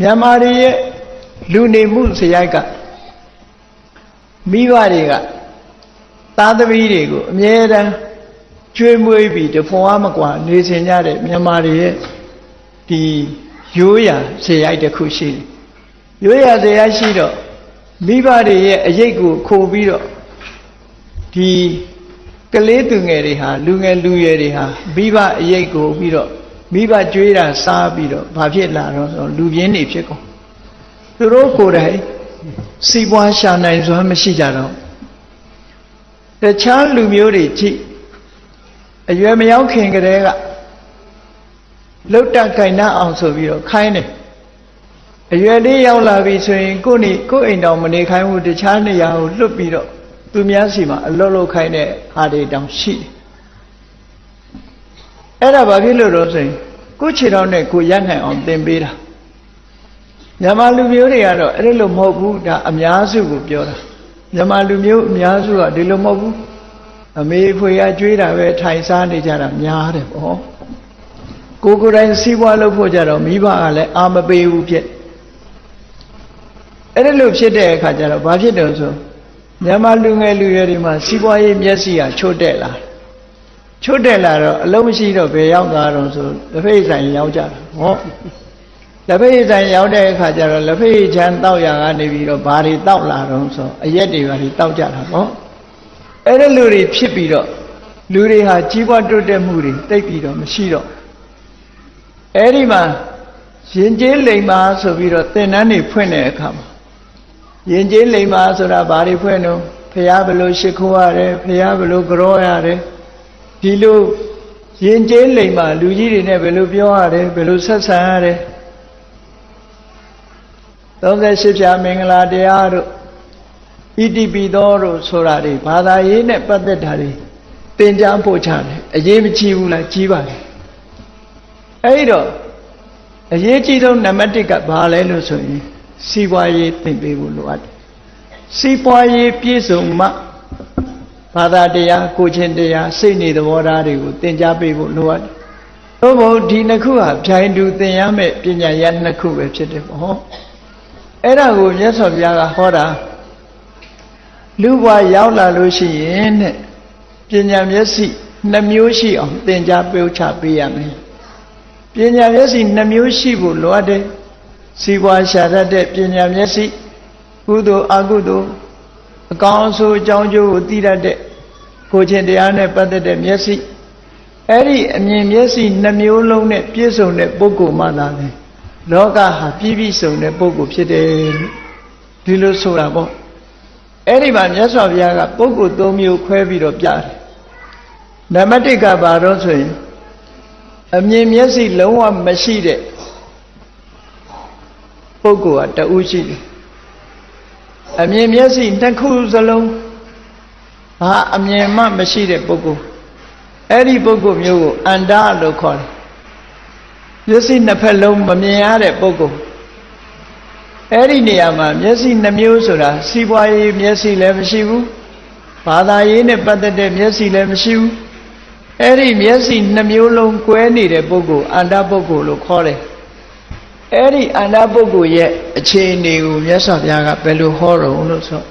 မြန်မာတွေရဲ့လူနေမှုစရိုက်ကမိဘတွေကသားသမီးတွေကိုအမြဲတမ်းကျွေးမွေးပြီးတဖွာမကွာနေစင်ကြတဲ့မြန်မာတွေရဲ့ဒီရိုးရာစရိုက်တစ်ခုရှိတယ်ရိုးရာစရိုက်ရှိတော့မိဘတွေရဲ့အရေးကိုခိုးပြီးတော့ဒီကလေးသူငယ်တွေဟာလူငယ်လူရွယ်တွေဟာမိဘအရေးကိုပြီးတော့ မိဘကြွေးတာစားပြီးတော့ဘာဖြစ်လာတော့ဆိုလူပြင်းနေဖြစ်ကုန်သူတို့ကိုယ်တိုင်စီးပွားရှာနိုင်စွမ်းမရှိကြတော့တခြားလူမျိုးတွေကြည့်အရွယ်မရောက်ခင်ကတည်းကလှုပ်တက်ကြိုင်နှအောင်ဆိုပြီးတော့ခိုင်းတယ်အရွယ်လေးရောက်လာပြီဆိုရင်ကိုယ့်နေကိုယ့်အိမ်တော်မနေခိုင်းဘူးတခြားနေရာကိုလွတ်ပြီးတော့သူများစီမှာအလွတ်လွတ်ခိုင်းတဲ့ဟာတွေတောင်ရှိတယ် အဲ့ဒါဘာဖြစ်လို့တော့ဆိုရင်ကိုယ့်ခြေထောက်နဲ့ကိုယ်ရနိုင်အောင်သင်ပေးတာမြန်မာလူမျိုးတွေကတော့အဲ့လိုမဟုတ်ဘူးဒါအများစုကိုပြောတာမြန်မာလူမျိုးအများစုကဒီလိုမဟုတ်ဘူးအမေဖွေရကြွေးတာပဲထိုင်စားနေကြတာများတယ်ပေါ့ကိုကိုယ်တိုင်စီးပွားလုပ်ဖို့ကြတော့မိဘကလည်းအာမပေးဘူးဖြစ်အဲ့ဒါလို့ဖြစ်တဲ့အခါကျတော့ဘာဖြစ်တယ်ဆိုမြန်မာလူငယ်လူရွယ်တွေမှာစီးပွားရေးမျက်စိကချို့တက်လာ ချို့တက်လာတော့အလုံးမရှိတော့ဘယ်ရောက်သွားတော့ဆိုလက်ဖက်ဆိုင်ရောက်ကြတာဟောလက်ဖက်ဆိုင်ရောက်တဲ့အခါကျတော့လက်ဖက်ချမ်းတောက်ရကနေပြီးတော့ဘာတွေတောက်လာတော့ဆိုအရက်တွေဘာတွေတောက်ကြတာပေါ့အဲ့ဒါလူတွေဖြစ်ပြီးတော့လူတွေဟာကြီးပွားတိုးတက်မှုတွေတိတ်ပြီးတော့မရှိတော့အဲ့ဒီမှာရင်ကျေးလိမ်မာဆိုပြီးတော့သင်္นานတွေဖွင့်တဲ့အခါမှာရင်ကျေးလိမ်မာဆိုတာဘာတွေဖွင့်တော့ဖះဘလို့ရှ िख ိုးရတယ်ဖះဘလို့ကြောရတယ် ဒီလိုရင်ကျေးလိမ်မာလူကြီးတွေနဲ့ဘယ်လိုပြောရတယ်ဘယ်လိုဆက်ဆံရတယ်38ဖြာမင်္ဂလာတရားတို့ဣတိပိသောတို့ဆိုတာတွေဘာသာရေးနဲ့ပတ်သက်တာတွေသင်ကြားဖို့ချတယ်အရေးမကြီးဘူးလားကြီးပါလေအဲ့တော့အရေးကြီးဆုံးနံပါတ်1ကဘာလဲလို့ဆိုရင်စီးပွားရေးသင်ပေးဖို့လိုအပ်တယ်စီးပွားရေးပြည့်စုံမှ ဘာသာတရားကိုချင်းတရားစိတ်နေသဘောထားတွေကိုသင်ကြားပေးဖို့လိုအပ်တယ်သို့မဟုတ်ဒီနှစ်ခုဟာဖြိုင်တူသင်ရမယ့်ပညာရနှစ်ခုပဲဖြစ်တယ်ပေါ့အဲ့ဒါကိုမြတ်စွာဘုရားကဟောတာလူဘဝရောက်လာလို့ရှိရင်တဲ့ပညာမျက်စိနှမျိုးရှိအောင်သင်ကြားပေးချပေးရမယ်ပညာမျက်စိနှမျိုးရှိဖို့လိုအပ်တယ်စီးပွားရှာတတ်တဲ့ပညာမျက်စိကုသိုလ်အကုသိုလ်အကောင်းအဆိုးအကြောင်းကျိုးကိုသိတတ်တဲ့ ကိုချင်းတရားနဲ့ပတ်သက်တဲ့မျက်စိအဲ့ဒီအမြင်မျက်စိနှမျိုးလုံးနဲ့ပြည့်စုံတဲ့ပုဂ္ဂိုလ်မှသာလေလောကဟာပြည့်ပြည့်စုံတဲ့ပုဂ္ဂိုလ်ဖြစ်တယ်လို့ဒီလိုဆိုတာပေါ့အဲ့ဒီမှာမြတ်စွာဘုရားကပုဂ္ဂိုလ်၃မျိုးခွဲပြီးတော့ပြတယ်နံပါတ်၁ကဘာတော့ဆိုရင်အမြင်မျက်စိလုံးဝမရှိတဲ့ပုဂ္ဂိုလ်ကတဦးရှိတယ်အမြင်မျက်စိတစ်ခုစလုံး ဘာအမြင်မှမရှိတဲ့ပုဂ္ဂိုလ်အဲ့ဒီပုဂ္ဂိုလ်မျိုးကိုအန္တာလို့ခေါ်တယ်မျက်စိနှစ်ဖက်လုံးမမြင်ရတဲ့ပုဂ္ဂိုလ်အဲ့ဒီနေရာမှာမျက်စိနှမျိုးဆိုတာစီးပွားရေးမျက်စိလည်းမရှိဘူးဘာသာရေးနဲ့ပတ်သက်တဲ့မျက်စိလည်းမရှိဘူးအဲ့ဒီမျက်စိနှမျိုးလုံးကွဲနေတဲ့ပုဂ္ဂိုလ်အန္တပုဂ္ဂိုလ်လို့ခေါ်တယ်အဲ့ဒီအန္တပုဂ္ဂိုလ်ရဲ့အခြေအနေကိုမြတ်စွာဘုရားကဘယ်လိုဟောတော့လို့ဆို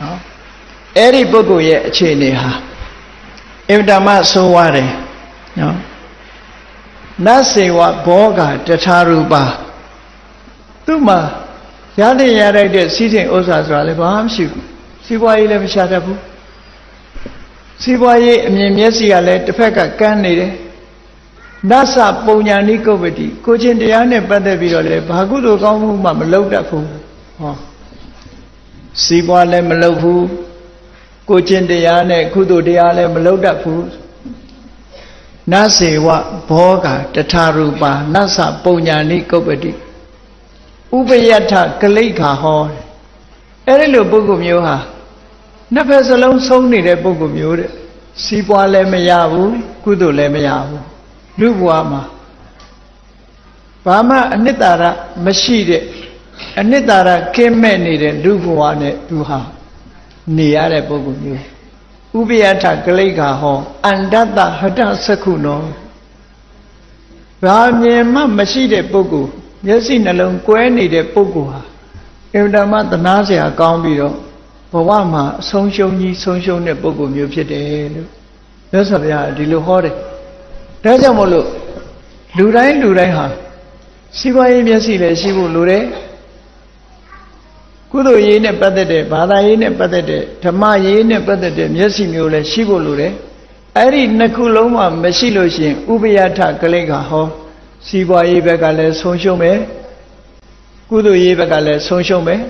နော် အဲ့ဒီပုဂ္ဂိုလ်ရဲ့အခြေအနေဟာအင်တမဆိုးရတယ်နော်နတ်စေဝဘောဂတထာရူပါသူ့မှာရတဲ့ရတဲ့တဲ့စီးစိမ်ဥစ္စာဆိုတာလည်းဘာမှမရှိဘူးစီးပွားရေးလည်းမရှာတတ်ဘူးစီးပွားရေးအမြင်မျက်စိကလည်းတစ်ဖက်ကကန်းနေတယ်နတ်စပုံညာနိကုပ္ပတိကိုချင်းတရားနဲ့ပတ်သက်ပြီးတော့လေဘာကုသိုလ်ကောင်းမှုမှမလုပ်တတ်ဘူးဟောစီးပွားလည်းမလုပ်ဘူး ကိုချင်းတရားနဲ့ကုသိုလ်တရားလည်းမလုပ်တတ်ဘူးနတ်စေဝဘောဂတထာရူပါနတ်စပုံညာနိကုပ္ပတိဥပယထကလိခါဟောအဲ့ဒီလိုပုဂ္ဂိုလ်မျိုးဟာနှစ်ဖက်စလုံးဆုံးနေတဲ့ပုဂ္ဂိုလ်မျိုးတဲ့စီးပွားလည်းမရဘူးကုသိုလ်လည်းမရဘူးလူဘဝမှာဘာမှအနှစ်သာရမရှိတဲ့အနှစ်သာရကင်းမဲ့နေတဲ့လူဘဝနဲ့သူဟာ နေရတဲ့ပုဂ္ဂိုလ်မျိုးဥပယထကလိခါဟောအန္တတဟတသက္ခုနောဘာမြင်မှမရှိတဲ့ပုဂ္ဂိုလ်မျက်စိနှလုံးကွဲနေတဲ့ပုဂ္ဂိုလ်ဟာအင်တာမသနာစရာကောင်းပြီးတော့ဘဝမှာအဆုံးရှုံးကြီးဆုံးရှုံးတဲ့ပုဂ္ဂိုလ်မျိုးဖြစ်တယ်လို့မြတ်စွာဘုရားဒီလိုဟောတယ်ဒါကြောင့်မို့လို့လူတိုင်းလူတိုင်းဟာစီးပွားရေးမျက်စိလည်းရှိဖို့လိုတယ် ကုသိုလ်ရေးနဲ့ပတ်သက်တဲ့ဘာသာရေးနဲ့ပတ်သက်တဲ့ဓမ္မရေးနဲ့ပတ်သက်တဲ့မျက်စိမျိုးလည်းရှိဖို့လိုတယ်အဲ့ဒီနှစ်ခုလုံးမှမရှိလို့ရှိရင်ဥပယထကလိကဟော စီးပွားရေးဘက်ကလည်းဆုံးရှုံးမယ်ကုသိုလ်ရေးဘက်ကလည်းဆုံးရှုံးမယ်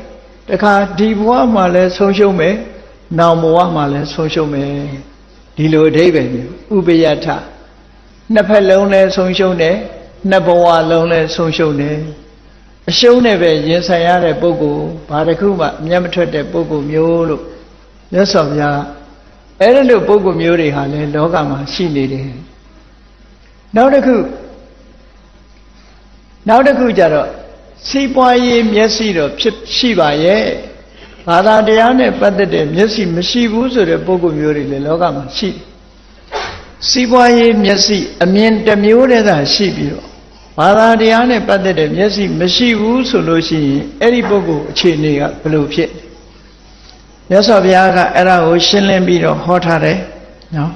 တခါဒီဘဝမှာလည်းဆုံးရှုံးမယ်နောင်ဘဝမှာလည်းဆုံးရှုံးမယ်ဒီလိုအဓိပ္ပာယ်မျိုးဥပယထနှစ်ဖက်လုံးလည်းဆုံးရှုံးတယ်နှစ်ဘဝလုံးလည်းဆုံးရှုံးတယ် အရှုံးနဲ့ပဲရင်ဆိုင်ရတဲ့ပုဂ္ဂိုလ်ဘာတစ်ခုမှမျက်မထွက်တဲ့ပုဂ္ဂိုလ်မျိုးလို့မြတ်စွာဘုရားအဲ့ဒီလိုပုဂ္ဂိုလ်မျိုးတွေဟာလည်းလောကမှာရှိနေတယ်နောက်တစ်ခုနောက်တစ်ခုကြတော့စီးပွားရေးမျက်စိတော့ဖြစ်ရှိပါရဲ့ဘာသာတရားနဲ့ပတ်သက်တဲ့မျက်စိမရှိဘူးဆိုတဲ့ပုဂ္ဂိုလ်မျိုးတွေလည်းလောကမှာရှိတယ်စီးပွားရေးမျက်စိအမြင်တစ်မျိုးတည်းသာရှိပြီးတော့ ဘာသာတရားနဲ့ပတ်သက်တဲ့မျက်စိမရှိဘူးဆိုလို့ရှိရင်အဲ့ဒီပုဂ္ဂိုလ်အခြေအနေကဘယ်လိုဖြစ်မြတ်စွာဘုရားကအဲ့ဒါကိုရှင်းလင်းပြီးတော့ဟောထားတယ်နော်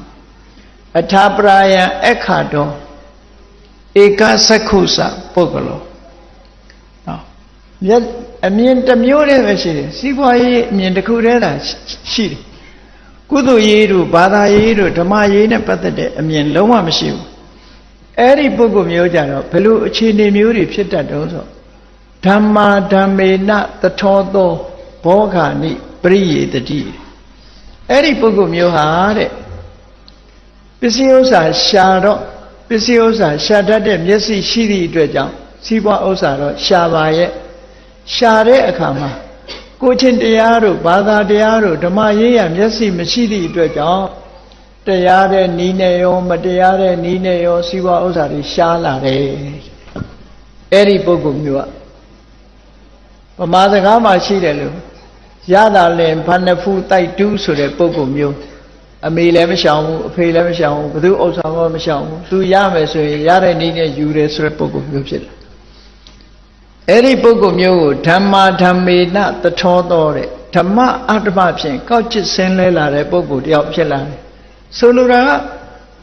အထာပရာယံအခါတော်ဧကသက္ခုစပုဂ္ဂလောနော်မျက်အမြင်တစ်မျိုးတည်းပဲရှိတယ်စီးပွားရေးအမြင်တစ်ခုတည်းသာရှိတယ်ကုသိုလ်ရေးတို့ဘာသာရေးတို့ဓမ္မရေးနဲ့ပတ်သက်တဲ့အမြင်လုံးဝမရှိဘူး အဲ့ဒီပုဂ္ဂိုလ်မျိုးကြတော့ဘယ်လိုအခြေအနေမျိုးတွေဖြစ်တတ်တုံးဆိုဓမ္မာဓမ္မေနသထောသောဘောဂာနိပရိယေတတိအဲ့ဒီပုဂ္ဂိုလ်မျိုးဟာတဲ့ပစ္စည်းဥစ္စာရှာတော့ပစ္စည်းဥစ္စာရှာတတ်တဲ့မျက်စိရှိသည့်အတွက်ကြောင့်စီးပွားဥစ္စာတော့ရှာပါရဲ့ရှာတဲ့အခါမှာကိုချင်းတရားတို့ဘာသာတရားတို့ဓမ္မရေးရမျက်စိမရှိသည့်အတွက်ကြောင့် တရားတဲ့နီးနဲ့ရောမတရားတဲ့နီးနဲ့ရောစီးပွားဥစ္စာတွေရှားလာတယ်အဲ့ဒီပုဂ္ဂိုလ်မျိုးကဗမာစကားမှာရှိတယ်လို့ရတာလင်ဘာနှဖူးတိုက်တူးဆိုတဲ့ပုဂ္ဂိုလ်မျိုးအမေလည်းမရှောင်ဘူးအဖေလည်းမရှောင်ဘူးဘသူဥစ္စာမှမရှောင်ဘူးသူရမယ်ဆိုရင်ရတဲ့နည်းနဲ့ယူတယ်ဆိုတဲ့ပုဂ္ဂိုလ်မျိုးဖြစ်တယ်အဲ့ဒီပုဂ္ဂိုလ်မျိုးကိုဓမ္မာဓမ္မေနတထောတော်တဲ့ဓမ္မအတ္တမဖြင့်ကောက်ကျစ်ဆင်းလဲလာတဲ့ပုဂ္ဂိုလ်တယောက်ဖြစ်လာတယ် ဆိုလိုတာက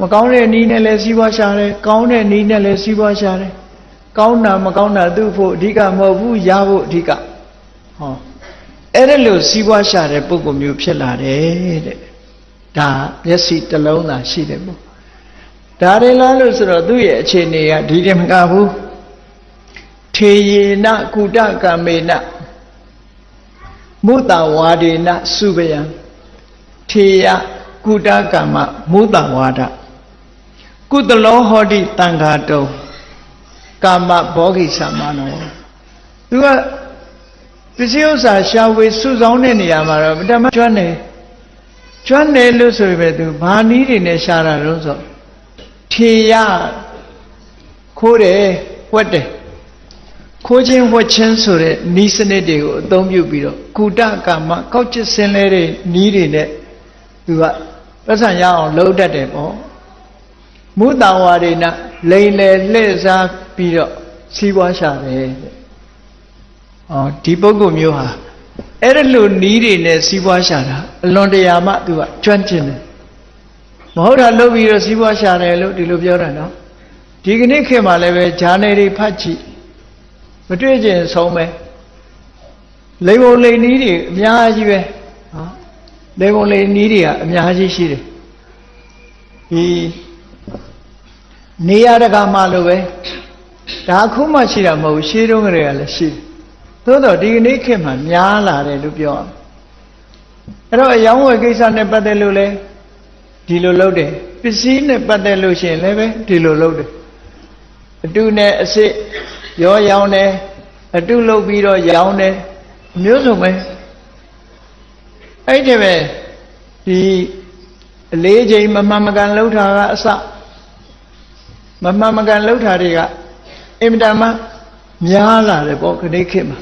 မကောင်းတဲ့နည်းနဲ့လည်းစီးပွားရှာတယ်ကောင်းတဲ့နည်းနဲ့လည်းစီးပွားရှာတယ်ကောင်းတာမကောင်းတာသူ့ဖို့အဓိကမဟုတ်ဘူးရဖို့အဓိကဟောအဲ့ဒါလို့စီးပွားရှာတဲ့ပုဂ္ဂိုလ်မျိုးဖြစ်လာတယ်တဲ့ဒါမျက်စိတစ်လုံးသာရှိတယ်ပေါ့ဒါရင်လားလို့ဆိုတော့သူ့ရဲ့အခြေအနေကဒီတင်မကဘူးထေယေနကုတကံမေနမုတဝါဒေနစုပယံထေယ ကုတကမ္မမုတဝါဒကုသလောဟောတိတံဃာတုံကာမဘောဂိသမနောသူကပစ္စည်းဥစ္စာရှာဝေစုဆောင်းတဲ့နေရာမှာတော့မတမကျွမ်းနေကျွမ်းနေလို့ဆိုပေမဲ့သူဘာနည်းတွေနဲ့ရှာတာလို့ဆိုထေရခိုးတယ်ဝက်တယ်ခိုးခြင်းဝက်ခြင်းဆိုတဲ့နီးစနစ်တွေကိုအသုံးပြုပြီးတော့ကုတကမ္မကောက်ချစ်စင်လဲတဲ့နီးတွေနဲ့သူက ပတ်စံရအောင်လှုပ်တတ်တယ်ပေါ့မုတဝါရိနလိန်လေလှည့်စားပြီးတော့စီးပွားရှာတယ်တဲ့။အော်ဒီပုဂ္ဂိုလ်မျိုးဟာအဲ့ဒါလိုနီးတွေနဲ့စီးပွားရှာတာအလွန်တရာမှသူကကျွမ်းကျင်တယ်။မဟုတ်တာလုပ်ပြီးတော့စီးပွားရှာတယ်လို့ဒီလိုပြောတာနော်။ဒီကနေ့ခေတ်မှာလည်းပဲဂျာနယ်တွေဖတ်ကြည့်မတွေ့ကျင်ဆုံးပဲ။လိန်ပုံလိန်နီးတွေအများကြီးပဲ။ ဟောလေပုံလေနီးတွေကအများကြီးရှိတယ်ဒီနေရတကမှလို့ပဲဒါအခုမှရှိတာမဟုတ်ရှေးတုန်းကတည်းကလည်းရှိတယ်သို့တော့ဒီကနေ့ခေတ်မှာများလာတယ်လို့ပြောအောင်အဲ့တော့အယောင်းဝယ်ကိစ္စနဲ့ပတ်သက်လို့လဲဒီလိုလုပ်တယ်ပစ္စည်းနဲ့ပတ်သက်လို့ရှိရင်လည်းပဲဒီလိုလုပ်တယ်အတုနဲ့အစစ်ရောရောင်းတယ်အတုလုပ်ပြီးတော့ရောင်းတယ်မျိုးစုံပဲ အဲ့ဒီပဲဒီအလေးချိန်မမှန်မကန်လှုပ်တာကအစမမှန်မကန်လှုပ်တာတွေကအင်မတန်မှများလာတယ်ပေါ့ခဏခေတ်မှာ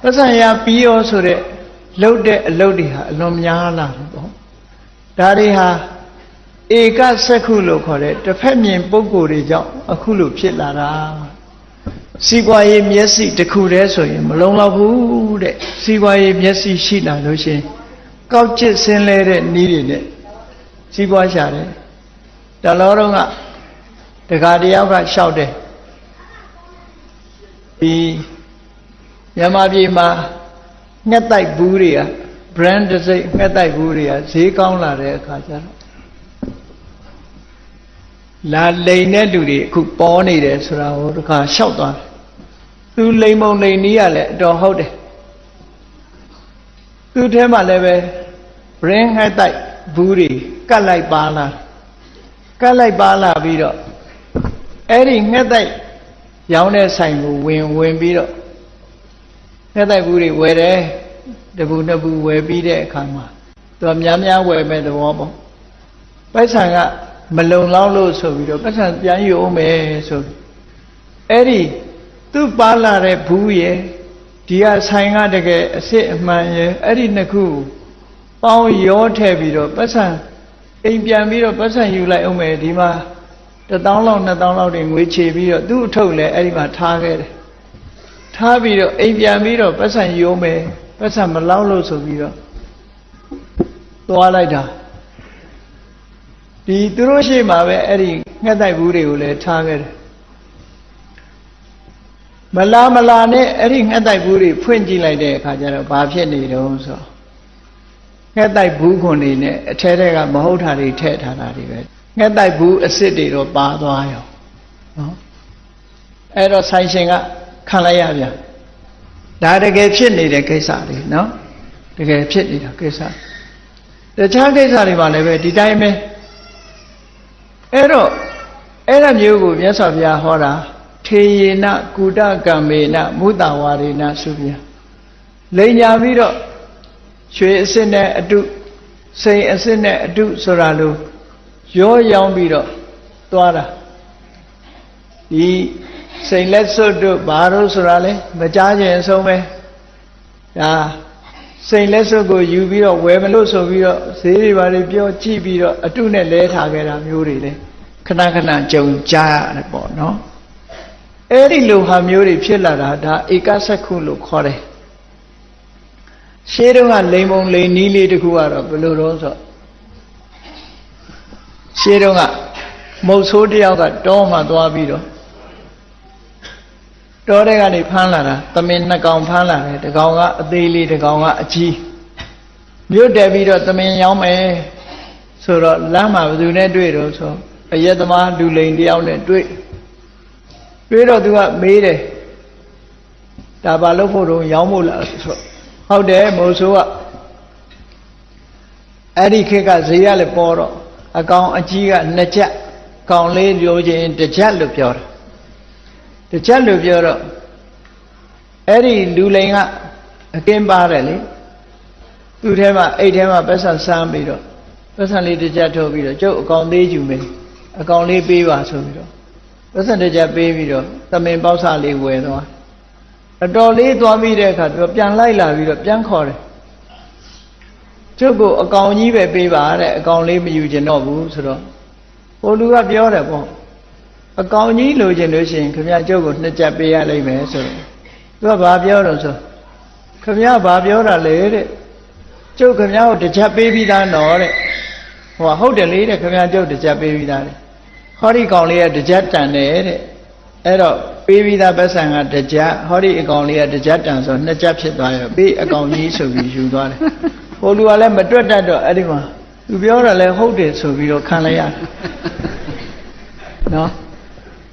ပတ်စံရပြီးရောဆိုတဲ့လှုပ်တဲ့အလုပ်တွေဟာအလွန်များလာတယ်ပေါ့ဒါတွေဟာဧကစက္ခုလို့ခေါ်တဲ့တစ်ဖက်မြင်ပုံကိုယ်တွေကြောင့်အခုလိုဖြစ်လာတာ စီးပွားရေးမျက်စိတစ်ခုတည်းဆိုရင်မလုံလောက်ဘူးတဲ့စီးပွားရေးမျက်စိရှိလာလို့ရှရင်ကောက်ကျစ်ဆင်းလဲတဲ့နည်းတွေနဲ့စီးပွားရှာတယ်တလောတော့ကတခါတယောက်ကလျှောက်တယ်ဒီမြန်မာပြည်မှာငှက်တိုက်ဘူးတွေက brand တစ်စိတ်ငှက်တိုက်ဘူးတွေကဈေးကောင်းလာတဲ့အခါကျတော့ လာလိန်တဲ့လူတွေအခုပေါ်နေတယ်ဆိုတာကိုတခါလျှောက်သွားတယ်သူလိန်မုံလိန်နီးရလဲအတော်ဟုတ်တယ်သူထဲမှာလည်းပဲ brand ငှက်တိုက်ဘူးတွေကတ်လိုက်ပါလာကတ်လိုက်ပါလာပြီးတော့အဲ့ဒီငှက်တိုက်ရောင်းတဲ့ဆိုင်ကိုဝင်ဝင်ပြီးတော့ငှက်တိုက်ဘူးတွေဝယ်တယ်တပူနှစ်ပူဝယ်ပြီးတဲ့အခါမှာသူကများများဝယ်မဲ့သဘောပေါ့ပိုက်ဆံက မလုံလောက်လို့ဆိုပြီးတော့ပိုက်ဆံပြန်ယူအောင်မယ်ဆိုပြီးအဲ့ဒီသူ့ပါလာတဲ့ဘူးရဲ့ဒီကဆိုင်ကတကယ်အစ်စ်အမှန်ရဲ့အဲ့ဒီနှစ်ခုပေါင်းရောထည့်ပြီးတော့ပိုက်ဆံအိမ်ပြန်ပြီးတော့ပိုက်ဆံယူလိုက်အောင်မယ်ဒီမှာတစ်တောင်းလောက်နှစ်တောင်းလောက်တွေငွေချေပြီးတော့သူ့အထုပ်လည်းအဲ့ဒီမှာထားခဲ့တယ်ထားပြီးတော့အိမ်ပြန်ပြီးတော့ပတ်စံယိုးမယ်ပတ်စံမလောက်လို့ဆိုပြီးတော့သွားလိုက်တာ ဒီသူတို့ရှိမှပဲအဲ့ဒီငှက်တိုက်ဘူးတွေကိုလည်းထားခဲ့တယ်မလာမလာနဲ့အဲ့ဒီငှက်တိုက်ဘူးတွေဖွင့်ကြည့်လိုက်တဲ့အခါကျတော့ဘာဖြစ်နေတုံးဆိုငှက်တိုက်ဘူးခွန်တွေနဲ့အထဲထဲကမဟုတ်တာတွေထည့်ထားတာတွေပဲငှက်တိုက်ဘူးအစ်စ်တွေတော့ပါသွားရောနော်အဲ့တော့ဆိုင်ရှင်ကခံလိုက်ရပြန်ဒါတကယ်ဖြစ်နေတဲ့ကိစ္စတွေနော်တကယ်ဖြစ်နေတာကိစ္စတခြားကိစ္စတွေမှာလည်းပဲဒီတိုင်းပဲ အဲ့တော့အဲ့ဒါမျိုးကိုမြတ်စွာဘုရားဟောတာထေယေနကုဒကံမေနမုတဝါရေနသုဗျာလိန်ညာပြီးတော့ရွှေအစစ်နဲ့အတုစိန်အစစ်နဲ့အတုဆိုတာလို့ရောရောင်းပြီးတော့သွားတာဒီစိန်လက်စွတ်တို့ဘာလို့ဆိုတာလဲမကြားခြင်းအဆုံးပဲဒါ စိန်လက်စွတ်ကိုယူပြီးတော့ဝယ်မလို့ဆိုပြီးတော့ဈေးတွေဘာတွေပြောကြည့်ပြီးတော့အတုနဲ့လဲထားခဲ့တာမျိုးတွေလေခဏခဏကြုံကြားရတယ်ပေါ့နော်အဲ့ဒီလိုဟာမျိုးတွေဖြစ်လာတာဒါဧကစက္ခုလို့ခေါ်တယ်ရှေးတုန်းကလိန်ပုံလိန်နီးလေးတခုကတော့ဘယ်လိုတော့ဆိုရှေးတုန်းကမုတ်ဆိုးတယောက်ကတောမှသွားပြီးတော့ တောတဲ့ကနေဖမ်းလာတာသမင်နှစ်ကောင်ဖမ်းလာတယ်တကောင်ကအသေးလေးတကောင်ကအကြီးမြို့တက်ပြီးတော့သမင်ရောင်းမယ်ဆိုတော့လမ်းမှာဘယ်သူနဲ့တွေ့တော့ဆိုအယက်သမားလူလိန်တယောက်နဲ့တွေ့တွေ့တော့သူကမေးတယ်ဒါဘာလို့ဖို့တော့ရောင်းဖို့လားဆိုဟုတ်တယ်မို့ဆိုကအဲ့ဒီခေတ်ကဈေးရလည်းပေါ်တော့အကောင်အကြီးကနှစ်ချက်ကောင်လေးလိုချင်တစ်ချက်လို့ပြောတာ တစ်ချက်လို့ပြောတော့အဲ့ဒီလူလိန်ကအကင်းပါတယ်လေသူ့ထဲမှာအိတ်ထဲမှာပတ်စံစမ်းပြီးတော့ပတ်စံလေးတစ်ချက်ထုတ်ပြီးတော့ကျုပ်အကောင်သေးယူမယ်အကောင်လေးပေးပါဆိုပြီးတော့ပတ်စံတစ်ချက်ပေးပြီးတော့သမင်ပေါက်စားလေးဝယ်သွားအတော်လေးသွားပြီးတဲ့အခါသူပြန်လိုက်လာပြီးတော့ပြန်ခေါ်တယ်ကျုပ်ကိုအကောင်ကြီးပဲပေးပါတဲ့အကောင်လေးမယူကျင်တော့ဘူးဆိုတော့ဟိုလူကပြောတယ်ပေါ့ အကောင်ကြီးလိုချင်လို့ရှိရင်ခင်ဗျကျုပ်ကိုနှစ်ချက်ပေးရလိမ့်မယ်ဆိုတော့သူကဘာပြောတော့ဆိုခင်ဗျဘာပြောတာလဲတဲ့ကျုပ်ခင်ဗျကိုတစ်ချက်ပေးပြီးသားနော်တဲ့ဟိုဟုတ်တယ်လေတဲ့ခင်ဗျကျုပ်တစ်ချက်ပေးပြီးသားတဲ့ဟောဒီကောင်လေးကတစ်ချက်တန်တယ်တဲ့အဲ့တော့ပေးပြီးသားပတ်စံကတစ်ချက်ဟောဒီအကောင်လေးကတစ်ချက်တန်ဆိုနှစ်ချက်ဖြစ်သွားရောပေးအကောင်ကြီးဆိုပြီးယူသွားတယ်ဟိုလူကလည်းမတွက်တတ်တော့အဲ့ဒီမှာသူပြောတာလည်းဟုတ်တယ်ဆိုပြီးတော့ခံလိုက်ရတယ်နော်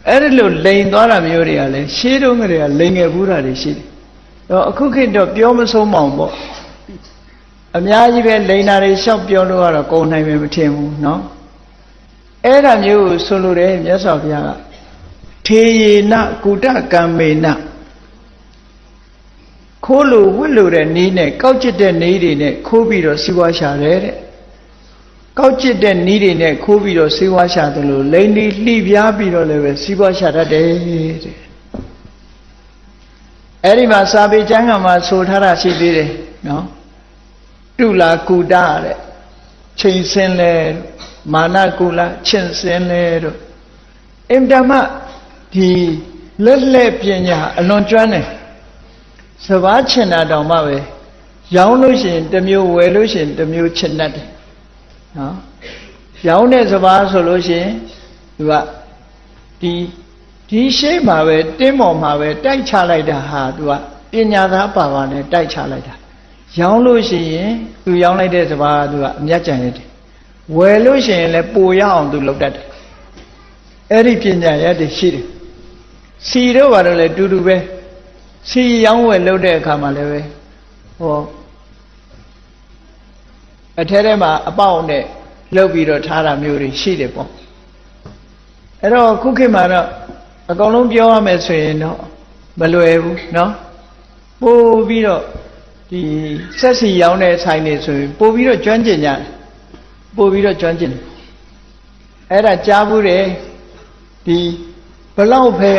အဲ့ဒီလိုလိန်သွားတာမျိုးတွေကလည်းရှေးတုန်းကတည်းကလိန်ငယ်ဘူးတာတွေရှိတယ်။တော့အခုခေတ်တော့ပြောမဆုံးမအောင်ပေါ့။အများကြီးပဲလိန်တာတွေရှောက်ပြောလို့ကတော့ကုန်နိုင်မယ်မထင်ဘူးနော်။အဲ့ဒါမျိုးကိုဆိုလိုတယ်မြတ်စွာဘုရားကထေယေနကုတကံမေနခိုးလို့ဝတ်လို့တဲ့နည်းနဲ့ကောက်ကျစ်တဲ့နည်းတွေနဲ့ခိုးပြီးတော့စီးပွားရှာတယ်တဲ့။ ကောက်ကျစ်တဲ့နီးတွေနဲ့ခိုးပြီးတော့စီးပွားရှာတယ်လို့လိန်ဒီလှိပြားပြီးတော့လည်းပဲစီးပွားရှာတတ်တယ်တဲ့အဲ့ဒီမှာစာပေကျမ်းကမှာဆိုထားတာရှိသေးတယ်နော်တုလာကုတတဲ့ချိန်စင်းလဲမာနကုလချင်းစင်းလဲတို့အင်တမဒီလက်လက်ပညာအလွန်ကျွမ်းတယ်စဘာချင်တာတောင်မှပဲရောင်းလို့ရှိရင်တစ်မျိုးဝယ်လို့ရှိရင်တစ်မျိုးချင်တတ်တယ် နော်ရောင်းတဲ့စဘာဆိုလို့ရှိရင်သူကဒီဒီရှိမှာပဲတင်းပေါ်မှာပဲတိုက်ချလိုက်တာဟာသူကပညာသားပါပါနဲ့တိုက်ချလိုက်တာရောင်းလို့ရှိရင်သူရောင်းလိုက်တဲ့စဘာကသူကအမျက်ကြံရတယ်ဝယ်လို့ရှိရင်လည်းပိုရအောင်သူလုပ်တတ်တယ်အဲ့ဒီပညာရတဲ့ရှိတယ်စီတော့ဘာလို့လဲတူတူပဲစီရောင်းဝယ်လုပ်တဲ့အခါမှာလည်းပဲဟော အထဲထဲမှာအပေါက်နဲ့လုပ်ပြီးတော့ထားတာမျိုးတွေရှိတယ်ပေါ့အဲ့တော့ခုခေတ်မှာတော့အကောင်လုံးပြောရမယ်ဆိုရင်တော့မလွယ်ဘူးเนาะပို့ပြီးတော့ဒီဆက်စီရောင်းတဲ့ဆိုင်တွေဆိုရင်ပို့ပြီးတော့ကျွမ်းကျင်ကြတယ်ပို့ပြီးတော့ကျွမ်းကျင်တယ်အဲ့ဒါကြားဘူးတယ်ဒီဘလောက်ပဲ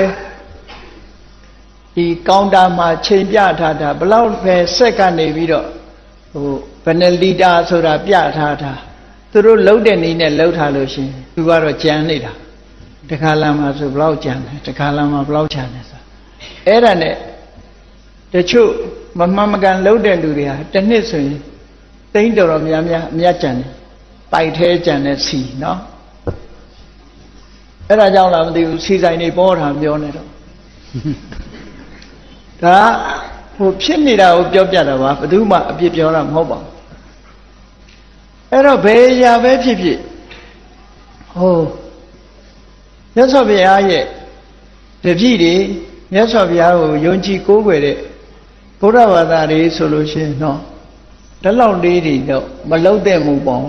ဒီကောင်တာမှာချိန်ပြထားတာဘလောက်ပဲစက်ကနေပြီးတော့ဟို ဘယ်နှလီတာဆိုတာပြထားတာသူတို့လှုပ်တဲ့နည်းနဲ့လှုပ်ထားလို့ရှိရင်သူကတော့ကြမ်းနေတာတခါလာမှာဆိုဘလောက်ကြမ်းတယ်တခါလာမှာဘလောက်ကြမ်းတယ်ဆိုအဲ့ဒါနဲ့တချို့မမှန်မကန်လှုပ်တဲ့လူတွေဟာတစ်နှစ်ဆိုရင်တိမ့်တော်တော်များများအမြတ်ကြမ်းတယ်ပိုက်သေးကြမ်းတဲ့စီနော်အဲ့ဒါကြောင့်လားမသိဘူးစီဆိုင်တွေပေါ်တာပြောနေတော့ဒါဟိုဖြစ်နေတာကိုပြောပြတာပါဘယ်သူမှအပြစ်ပြောတာမဟုတ်ပါဘူး အဲ့တော့ဘယ်ရာပဲဖြစ်ဖြစ်ဟိုမြတ်စွာဘုရားရဲ့တပည့်တွေမြတ်စွာဘုရားကိုယုံကြည်ကိုးကွယ်တဲ့ဘုရားဘာသာတွေဆိုလို့ရှိရင်တော့ဒီလောက်လေးတွေတော့မလုံးတဲ့မှုပေါ့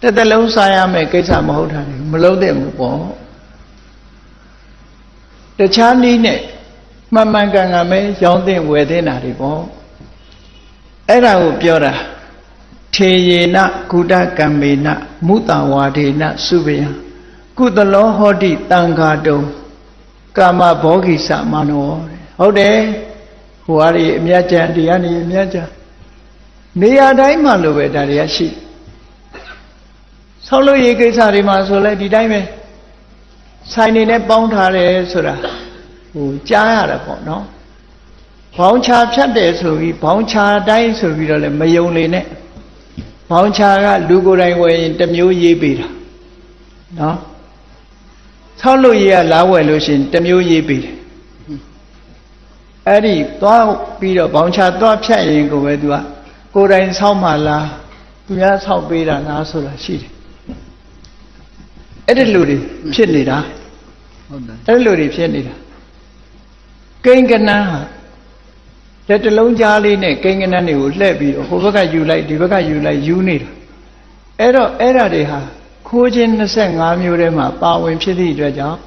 တစ်သက်လုံးစားရမယ်ကိစ္စမဟုတ်တာလေမလုံးတဲ့မှုပေါ့တခြားနည်းနဲ့မှန်မှန်ကန်ကန်ပဲရောင်းတဲ့ဝယ်တဲ့နာတွေပေါ့အဲ့ဒါကိုပြောတာ ထေယေနကုဒကံမေနမုတဝါဒေနစုပယံကုသလောဟောတိတံဃာတုံကာမဘောဂိသမနောဟုတ်တယ်ဟိုဟာဒီအမြတ်ကြံတရားနေအမြတ်ကြံနေရာတိုင်းမှာလိုပဲဒါတွေကရှိဆောက်လို့ရေးကိစ္စတွေမှာဆိုလဲဒီတိုင်းပဲဆိုင်နေနဲ့ပေါင်းထားတယ်ဆိုတာဟိုကြားရတာပေါ့နော်ဘောင်းချာဖြတ်တယ်ဆိုပြီးဘောင်းချာတိုင်းဆိုပြီးတော့လည်းမယုံလေနဲ့ ဘောင်းချာကလူကိုယ်တိုင်ဝယ်ရင်တစ်မျိုးရေးပေးတာနော်ဆောက်လို့ရေးရလားဝယ်လို့ရှင်တစ်မျိုးရေးပေးတယ်အဲ့ဒီသွားပြီးတော့ဘောင်းချာသွားဖြတ်ရင်ကိုပဲသူကကိုယ်တိုင်ဆောက်မှလားသူများဆောက်ပေးတာလားဆိုတာရှိတယ်အဲ့ဒီလူတွေဖြစ်နေတာဟုတ်တယ်အဲ့ဒီလူတွေဖြစ်နေတာကိန်းကနန်းဟာ လက်တစ်လုံးကြားလေးနဲ့ကိန်းကနန်းတွေကိုလှည့်ပြီးတော့ဟိုဘက်ကယူလိုက်ဒီဘက်ကယူလိုက်ယူနေတာအဲ့တော့အဲ့ဒါတွေဟာခိုးခြင်း25မျိုးထဲမှာပါဝင်ဖြစ်သည့်အတွက်ကြောင့်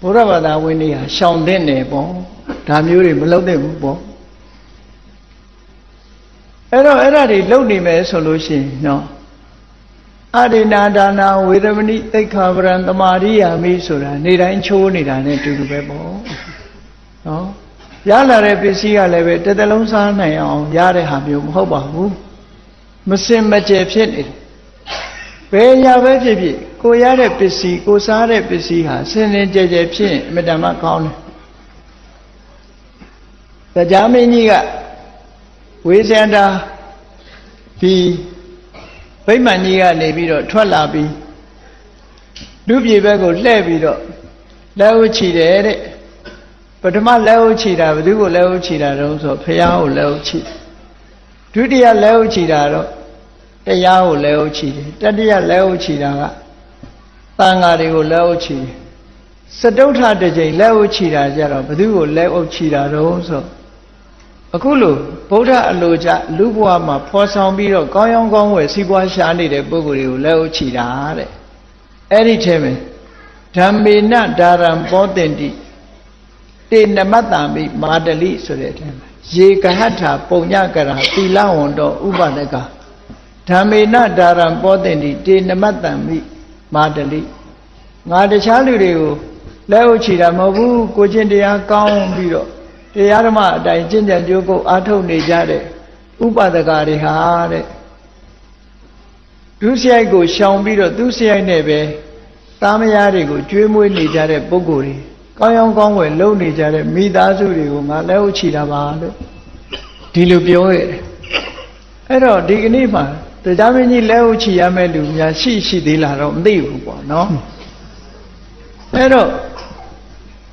ဘုရားဘာသာဝင်တွေဟာရှောင်တဲ့နယ်ပေါ့ဒါမျိုးတွေမလုပ်သင့်ဘူးပေါ့အဲ့တော့အဲ့ဒါတွေလုပ်နေမယ်ဆိုလို့ရှိရင်နော်အရိနာဒါနာဝေရမဏိသိက္ခာပရံတမာရိယာမိဆိုတာနေတိုင်းချိုးနေတာနဲ့တူတူပဲပေါ့နော် ရလာတဲ့ပစ္စည်းကလည်းပဲတစ်သက်လုံးစားနိုင်အောင်ရတဲ့ဟာမျိုးမဟုတ်ပါဘူးမစင်မကြယ်ဖြစ်နေတယ်ဘယ်ညာပဲဖြစ်ဖြစ်ကိုရတဲ့ပစ္စည်းကိုစားတဲ့ပစ္စည်းဟာစင်စင်ကြယ်ကြယ်ဖြစ်ရင်အမြဲတမ်းကောင်းတယ်တရားမင်းကြီးကဝေဇန္တာဒီဗိမာန်ကြီးကနေပြီးတော့ထွက်လာပြီးလူပြေဘက်ကိုလှည့်ပြီးတော့လက်ဥချီတယ်တဲ့ ပထမလက်ဥချီတာဘယ်သူကိုလက်ဥချီတာတုံးဆိုဖះကိုလက်ဥချီဒုတိယလက်ဥချီတာတော့တရားကိုလက်ဥချီတယ်တတိယလက်ဥချီတာကတန်ဃာတွေကိုလက်ဥချီတယ်စတုထတစ်ကြိမ်လက်ဥချီတာကြတော့ဘယ်သူကိုလက်ဥချီတာတုံးဆိုအခုလို့ဗုဒ္ဓအလိုကြလူဘဝမှာဖော်ဆောင်ပြီးတော့ကောင်းရောင်းကောင်းဝယ်စီးပွားရှာနေတဲ့ပုဂ္ဂိုလ်တွေကိုလက်ဥချီတာတဲ့အဲ့ဒီထဲမှာဓမ္မေနဒါရံပောတင်တိ တေနမတ္တမိမာတလိဆိုတဲ့အထဲမှာရေကဟထပုံညကရာသီလဝန္တောဥပဒကဓမ္မေနဒါရံပောတင်တိတေနမတ္တမိမာတလိငါတခြားလူတွေကိုလက်ဥချီတာမဟုတ်ဘူးကိုချင်းတရားကောင်းပြီးတော့တရားဓမ္မအတိုင်းကျင့်ကြံကြိုးကိုအားထုတ်နေကြတဲ့ဥပဒကတွေဟာတဲ့ဒုစရိုက်ကိုရှောင်ပြီးတော့သူစရိုက်နဲ့ပဲသားမယားတွေကိုကျွေးမွေးနေကြတဲ့ပုဂ္ဂိုလ်တွေ ကောင်းရောင်းကောင်းဝယ်လုပ်နေကြတဲ့မိသားစုတွေကိုငါလက်ဟုတ်ချီတာပါလို့ဒီလိုပြောရတယ်အဲ့တော့ဒီကနေ့မှာတရားမင်းကြီးလက်ဟုတ်ချီရမယ့်လူများရှိရှိသေးလားတော့မသိဘူးပေါ့နော်အဲ့တော့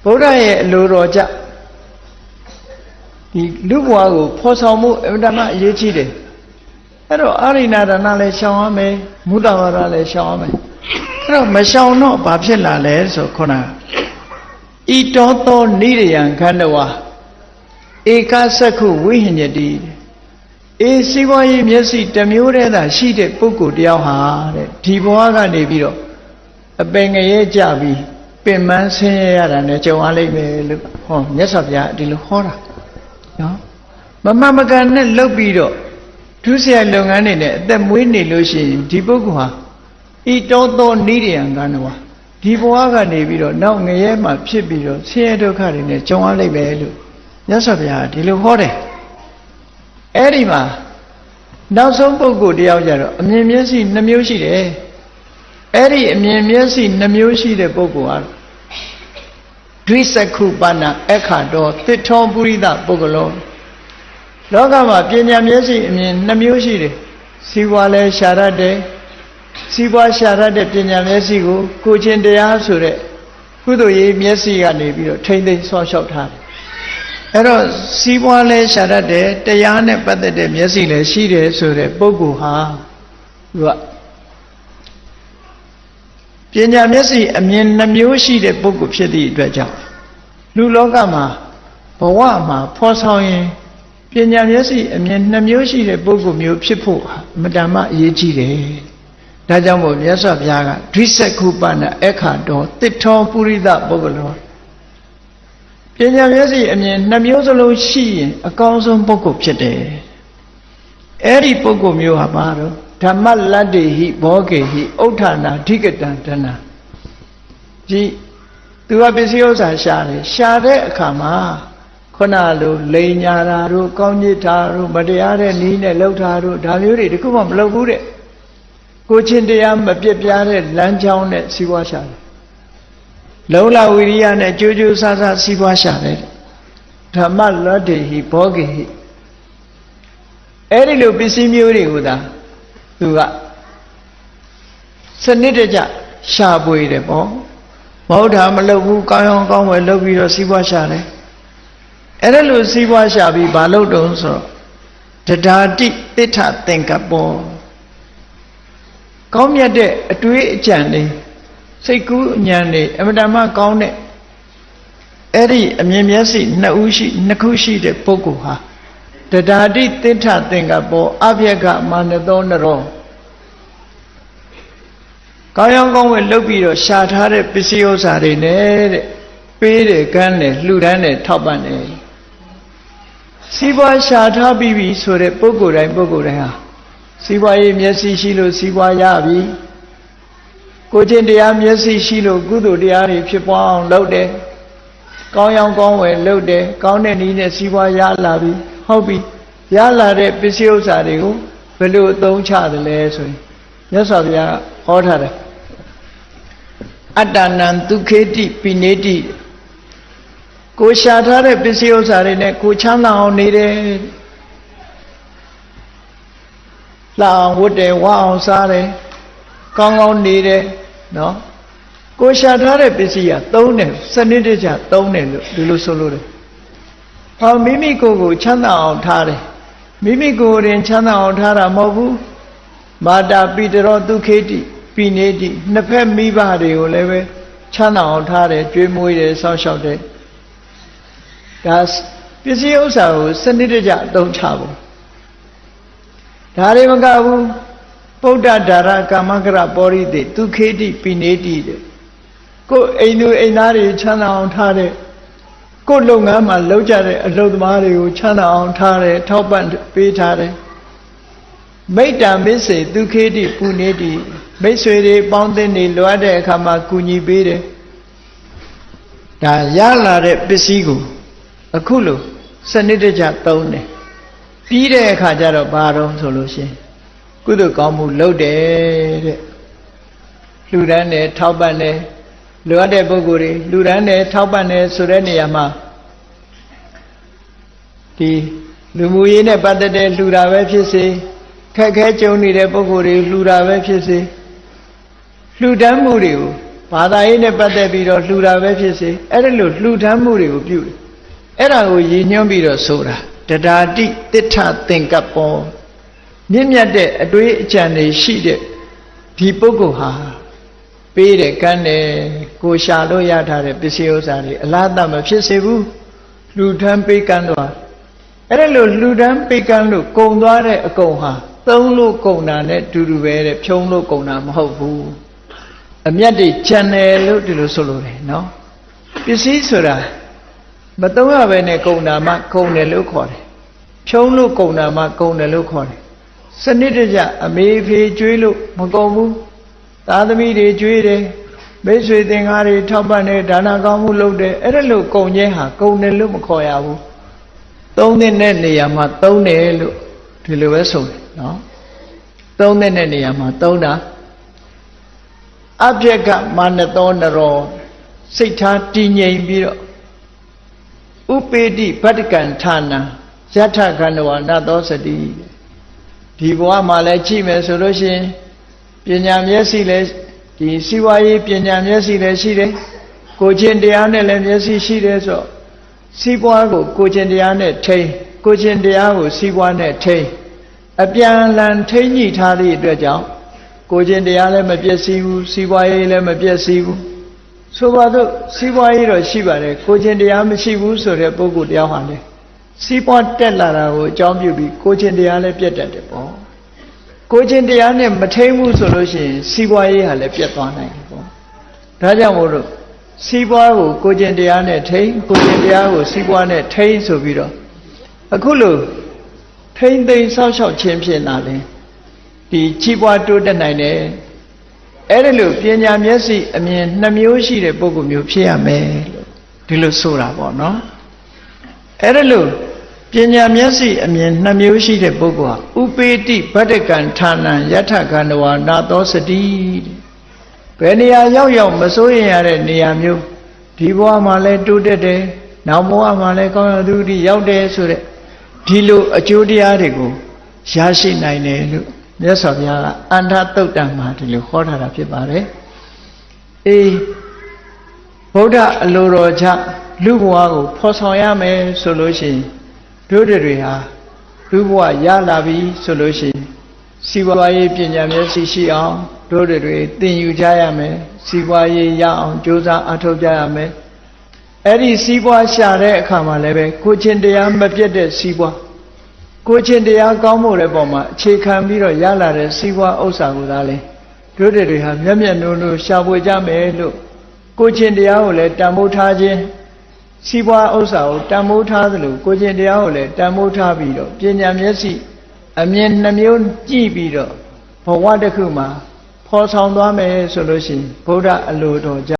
ဗုဒ္ဓရဲ့အလိုတော်ကြဒီလူဘဝကိုဖော်ဆောင်မှုအမှန်တမ်းအရေးကြီးတယ်အဲ့တော့အာရိဏဒါနလည်းရှောင်ရမယ်မုဒ္ဒဝါဒလည်းရှောင်ရမယ်အဲ့တော့မရှောင်တော့ဘာဖြစ်လာလဲဆိုခုန ဤတောသောနိရယံခန္ဓဝါဧကသက္ခုဝိဟဉ္ဇတိအေးစီးပွားရေးမျက်စိတစ်မျိုးတည်းသာရှိတဲ့ပုဂ္ဂိုလ်တယောက်ဟာတဲ့ဒီဘဝကနေပြီးတော့အပင်ငရဲကြပြီးပင်မဆင်းရဲရတာနဲ့ကြုံရလိမ့်မယ်လို့ဟောမြတ်စွာဘုရားဒီလိုဟောတာနော်မမမကန်နဲ့လှုပ်ပြီးတော့ဒုစရိုက်လုပ်ငန်းတွေနဲ့အသက်မွေးနေလို့ရှိရင်ဒီပုဂ္ဂိုလ်ဟာဤတောသောနိရိယံကဏ္ဍဝါ ဒီဘဝကနေပြီးတော့နောက်ငရဲမှာဖြစ်ပြီးတော့ဆင်းရဲဒုက္ခတွေနဲ့ကြုံရလိမ့်မယ်လို့မြတ်စွာဘုရားဒီလိုဟောတယ်အဲ့ဒီမှာနောက်ဆုံးပုဂ္ဂိုလ်တယောက်ကြတော့အမြင်မျက်စိနှမျိုးရှိတယ်အဲ့ဒီအမြင်မျက်စိနှမျိုးရှိတဲ့ပုဂ္ဂိုလ်ဟာဒွိစက္ခုပဏအခါတော်သစ်ထောပုရိသပုဂ္ဂလောလောကမှာပညာမျက်စိအမြင်နှမျိုးရှိတယ်စီးပွားလဲရှာရတဲ့ စီးပွားရှာရတဲ့ပညာမျက်စိကိုကိုချင်းတရားဆိုတဲ့ကုသိုလ်ရေးမျက်စိကနေပြီးတော့ထိမ့်သိမ်းဆော့ရှောက်ထားတယ်အဲ့တော့စီးပွားလဲရှာရတဲ့တရားနဲ့ပတ်သက်တဲ့မျက်စိလည်းရှိတယ်ဆိုတဲ့ပုဂ္ဂိုလ်ဟာသူကပညာမျက်စိအမြင်နှမျိုးရှိတဲ့ပုဂ္ဂိုလ်ဖြစ်သည့်အတွက်ကြောင့်လူလောကမှာဘဝမှာဖော်ဆောင်ရင်ပညာမျက်စိအမြင်နှမျိုးရှိတဲ့ပုဂ္ဂိုလ်မျိုးဖြစ်ဖို့ဟာအမတန်မှအရေးကြီးတယ်။ ဒါကြောင့်မို့မြတ်စွာဘုရားကဒွိစက္ခုပဏအခါတော်တစ်ထောပုရိသပုဂ္ဂလောပညာမျက်စိအမြင်နှမျိုးစလုံးရှိရင်အကောင်းဆုံးပုဂ္ဂိုလ်ဖြစ်တယ်။အဲ့ဒီပုဂ္ဂိုလ်မျိုးဟာဘာတော့ဓမ္မလတ္တိဟိဘောဂေဟိဥဋ္ဌာနာဓိကတံတဏဒီသူကပစ္စည်းဥစ္စာရှာတယ်ရှာတဲ့အခါမှာခုနလိုလိန်ညာတာတို့ကောင်းကျစ်တာတို့မတရားတဲ့နီးနဲ့လှုပ်တာတို့ဒါမျိုးတွေတခုမှမလုပ်ဘူးတဲ့ ကိုချင်းတရားမပြက်ပြားတဲ့လမ်းကြောင်းနဲ့စီးပွားရှာတယ်လုံလဝိရိယနဲ့ကြိုးကြိုးဆဆစီးပွားရှာတယ်ဓမ္မလတ္တိဟိဘောဂေဟိအဲ့ဒီလိုပစ္စည်းမျိုးတွေကိုသာသူကစနစ်တကျရှာပွေတယ်ပေါ့မဟုတ်တာမလုပ်ဘူးကောင်းအောင်ကောင်းဝယ်လုပ်ပြီးတော့စီးပွားရှာတယ်အဲ့ဒါလို့စီးပွားရှာပြီးဘာလုပ်တုံးဆိုတော့တဒါတိတိဋ္ဌသင်္ကပ္ပော ကောင်းမြတ်တဲ့အတွေးအကြံတွေစိတ်ကူးအဉာဏ်တွေအမတန်မှကောင်းတဲ့အဲ့ဒီအမြင်မျက်စိနှစ်ဦးရှိနှစ်ခုရှိတဲ့ပုဂ္ဂိုလ်ဟာတဒါတိတိဋ္ဌသင်္ကပ္ပောအဗျက်ကမာနသောနရောကောင်းရောင်းကောင်းဝယ်လုပ်ပြီးတော့ရှာထားတဲ့ပစ္စည်းဥစ္စာတွေနဲ့တဲ့ပေးတယ်ကမ်းတယ်လှူဒန်းတယ်ထောက်ပံ့တယ်စီးပွားရှာထားပြီးပြီဆိုတဲ့ပုဂ္ဂိုလ်တိုင်းပုဂ္ဂိုလ်တိုင်းဟာ စီးပွားရေးမျက်စိရှိလို့စီးပွားရပြီကိုချင်းတရားမျက်စိရှိလို့ကုသိုလ်တရားတွေဖြစ်ပွားအောင်လုပ်တယ်ကောင်းရောင်းကောင်းဝယ်လုပ်တယ်ကောင်းတဲ့နည်းနဲ့စီးပွားရလာပြီဟုတ်ပြီရလာတဲ့ပစ္စည်းဥစ္စာတွေကိုဘယ်လိုအသုံးချတယ်လဲဆိုရင်မြတ်စွာဘုရားဟောထားတယ်အတ္တနံဒုခေတိပိနေတိကိုရှာထားတဲ့ပစ္စည်းဥစ္စာတွေနဲ့ကိုချမ်းသာအောင်နေတယ် လှအောင်ဝတ်တယ်ဝအောင်စားတယ်ကောင်းကောင်းနေတယ်နော်ကိုရှာထားတဲ့ပစ္စည်းကသုံးတယ်စနစ်တကျသုံးတယ်လို့ဒီလိုဆိုလို့တယ်ဟောမိမိကိုယ်ကိုချမ်းသာအောင်ထားတယ်မိမိကိုယ်ရင်ချမ်းသာအောင်ထားတာမဟုတ်ဘူးမာတာပိတရောဒုခေတိပိနေတိနှစ်ဖက်မိဘတွေကိုလည်းပဲချမ်းသာအောင်ထားတယ်ကြွေးမွေးတယ်စောင့်ရှောက်တယ်ဒါပစ္စည်းဥစ္စာကိုစနစ်တကျအသုံးချဖို့ ဒါတွေမကဘူးပုဒ္ဒဒါရကာမကရပောရိတိဒုခေတိပိနေတိတဲ့ကိုယ်အိမ်သူအိမ်သားတွေချမ်းသာအောင်ထားတဲ့ကိုယ်လုပ်ငန်းမှာလုပ်ကြတဲ့အလုပ်သမားတွေကိုချမ်းသာအောင်ထားတယ်ထောက်ပံ့ပေးထားတယ်မိတ္တမစ္စေဒုခေတိပုနေတိမိတ်ဆွေတွေပေါင်းသင်းနေလွတ်တဲ့အခါမှာကူညီပေးတယ်ဒါရလာတဲ့ပစ္စည်းကိုအခုလို့စနစ်တကျသုံးတယ် ပြီးတဲ့အခါကျတော့ဘာတော့ဆိုလို့ရှိရင်ကုသိုလ်ကောင်းမှုလုပ်တယ်တဲ့လှူဒန်းတယ်ထောက်ပံ့တယ်လိုအပ်တဲ့ပုဂ္ဂိုလ်တွေလူရန်တယ်ထောက်ပံ့တယ်ဆိုတဲ့နေရာမှာဒီလူမှုရေးနဲ့ပတ်သက်တဲ့လှူတာပဲဖြစ်စေခက်ခဲကြုံနေတဲ့ပုဂ္ဂိုလ်တွေလှူတာပဲဖြစ်စေလှူဒန်းမှုတွေကိုဘာသာရေးနဲ့ပတ်သက်ပြီးတော့လှူတာပဲဖြစ်စေအဲ့ဒါလို့လှူဒန်းမှုတွေကိုပြုတယ်အဲ့ဒါကိုရည်ညွှန်းပြီးတော့ဆိုတာ တဒါတိတိဋ္ဌသင်္ကပ္ပောမြင့်မြတ်တဲ့အတွေးအကြံတွေရှိတဲ့ဒီပုဂ္ဂိုလ်ဟာပေးတယ်ကမ်းတယ်ကိုရှာလို့ရထားတဲ့ပစ္စည်းဥစ္စာတွေအလားတမဖြစ်စေဘူးလှူဒန်းပေးကမ်းသွားအဲ့ဒါလို့လှူဒန်းပေးကမ်းလို့ကုံသွားတဲ့အကုံဟာသုံးလို့ကုံတာနဲ့တူတူပဲတဲ့ဖြုံးလို့ကုံတာမဟုတ်ဘူးအမျက်တွေချန်တယ်လို့ဒီလိုဆိုလိုတယ်နော်ပစ္စည်းဆိုတာ မသုံးရဘဲနဲ့ကုံတာမှကုံတယ်လို့ခေါ်တယ်ဖြုံးလို့ကုံတာမှကုံတယ်လို့ခေါ်တယ်စနစ်တကျအမေဖေကျွေးလို့မကုံဘူးသားသမီးတွေကျွေးတယ်မိတ်ဆွေသင်္ကားတွေထောက်ပံ့တယ်ဒါနကောင်းမှုလုပ်တယ်အဲ့ဒါလို့ကုံခြင်းဟာကုံတယ်လို့မခေါ်ရဘူးသုံးတဲ့နေရာမှာသုံးတယ်လို့ဒီလိုပဲဆိုတယ်နော်သုံးတဲ့နေရာမှာသုံးတာအပြက်ကမာနသောနရောစိတ်ထားတည်ငြိမ်ပြီးတော့ ဥပေတိဗတ္တကံဌာနယထခန္ဓဝနသောစတိဒီဘဝမှာလည်းကြည့်မယ်ဆိုလို့ရှိရင်ပညာမျက်စိလည်းဒီစီဝါရေးပညာမျက်စိလည်းရှိတယ်ကိုချင်းတရားနဲ့လည်းမျက်စိရှိတယ်ဆိုတော့စီးပွားကိုကိုချင်းတရားနဲ့ထိန်းကိုချင်းတရားကိုစီးပွားနဲ့ထိန်းအပြန်အလှန်ထိန်းညှိထားသည့်အတွက်ကြောင့်ကိုချင်းတရားလည်းမပြည့်စည်ဘူးစီးပွားရေးလည်းမပြည့်စည်ဘူး ဆိုပါတော့စီးပွားရေးတော့ရှိပါတယ်ကိုချင်းတရားမရှိဘူးဆိုတဲ့ပုဂ္ဂိုလ်တရားဟာလေစီးပွားတက်လာတာကိုအကြောင်းပြုပြီးကိုချင်းတရားလည်းပြတ်တတ်တယ်ပေါ့ကိုချင်းတရားနဲ့မထိန်းဘူးဆိုလို့ရှိရင်စီးပွားရေးဟာလည်းပြတ်သွားနိုင်တယ်ပေါ့ဒါကြောင့်မို့လို့စီးပွားကိုကိုချင်းတရားနဲ့ထိန်းကိုချင်းတရားကိုစီးပွားနဲ့ထိန်းဆိုပြီးတော့အခုလို့ထိန်းသိမ်းဆောက်ရှောက်ခြင်းဖြင့်သာလဲဒီကြီးပွားတိုးတက်နိုင်တယ် အဲ့ဒါလို့ပညာမျက်စိအမြင်နှမျိုးရှိတဲ့ပုဂ္ဂိုလ်မျိုးဖြစ်ရမယ်လို့ဒီလိုဆိုတာပေါ့နော်အဲ့ဒါလို့ပညာမျက်စိအမြင်နှမျိုးရှိတဲ့ပုဂ္ဂိုလ်ဟာဥပေတိဗတ္တကံဌာနံယထခန္ဓဝါနာသောစတိဘယ်နေရာရောက်ရောက်မစိုးရင်ရတဲ့နေရာမျိုးဒီဘဝမှာလဲတိုးတက်တယ်နောက်ဘဝမှာလဲကောင်းရသူတိရောက်တယ်ဆိုတဲ့ဒီလိုအကျိုးတရားတွေကိုရရှိနိုင်တယ်လို့ မြတ်စွာဘုရားကအန္ထတုတ်တံမှာဒီလိုဟောထားတာဖြစ်ပါတယ်အေးဗုဒ္ဓအလိုတော်ကြောင့်လူဘဝကိုဖော်ဆောင်ရမယ်ဆိုလို့ရှိရင်တို့တွေဟာလူဘဝရလာပြီဆိုလို့ရှိရင်စီးပွားရေးပညာမျက်စိရှိအောင်တို့တွေသင်ယူကြရမယ်စီးပွားရေးရအောင်ကြိုးစားအထောက်ကြရမယ်အဲ့ဒီစီးပွားရှာတဲ့အခါမှာလည်းပဲကိုချင်းတရားမပြတ်တဲ့စီးပွား ကိုချင်းတရားကောင်းမှုတဲ့ပုံမှာအခြေခံပြီးတော့ရလာတဲ့စီးပွားဥစ္စာကိုသာလဲတို့တွေဟာမျက်မျက်နှိုးနှိုးရှာဖွေကြမယ်လို့ကိုချင်းတရားကိုလည်းတန်ဖိုးထားခြင်းစီးပွားဥစ္စာကိုတန်ဖိုးထားသလိုကိုချင်းတရားကိုလည်းတန်ဖိုးထားပြီးတော့ပညာမျက်စိအမြင်နှမျိုးကြည့်ပြီးတော့ဘဝတစ်ခုမှာဖော်ဆောင်သွားမယ်ဆိုလို့ရှိရင်ဗုဒ္ဓအလိုတော်